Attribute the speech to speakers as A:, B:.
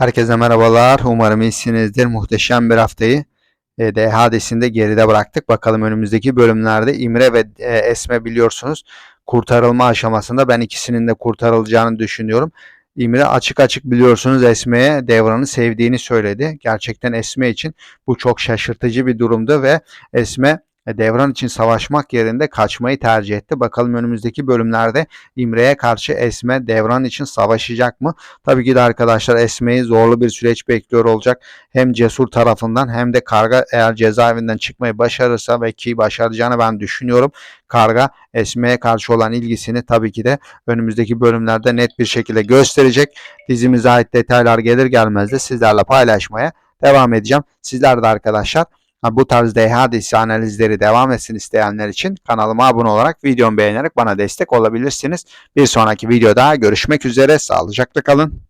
A: Herkese merhabalar. Umarım iyisinizdir. Muhteşem bir haftayı e, D hadisinde geride bıraktık. Bakalım önümüzdeki bölümlerde İmre ve e, Esme biliyorsunuz kurtarılma aşamasında ben ikisinin de kurtarılacağını düşünüyorum. İmre açık açık biliyorsunuz Esme'ye Devran'ı sevdiğini söyledi. Gerçekten Esme için bu çok şaşırtıcı bir durumdu ve Esme Devran için savaşmak yerinde kaçmayı tercih etti. Bakalım önümüzdeki bölümlerde İmre'ye karşı Esme Devran için savaşacak mı? Tabii ki de arkadaşlar Esme'yi zorlu bir süreç bekliyor olacak. Hem Cesur tarafından hem de Karga eğer cezaevinden çıkmayı başarırsa ve ki başaracağını ben düşünüyorum. Karga Esme'ye karşı olan ilgisini tabii ki de önümüzdeki bölümlerde net bir şekilde gösterecek. Dizimize ait detaylar gelir gelmez de sizlerle paylaşmaya devam edeceğim. Sizler de arkadaşlar bu tarz DH analizleri devam etsin isteyenler için kanalıma abone olarak videomu beğenerek bana destek olabilirsiniz. Bir sonraki videoda görüşmek üzere. Sağlıcakla kalın.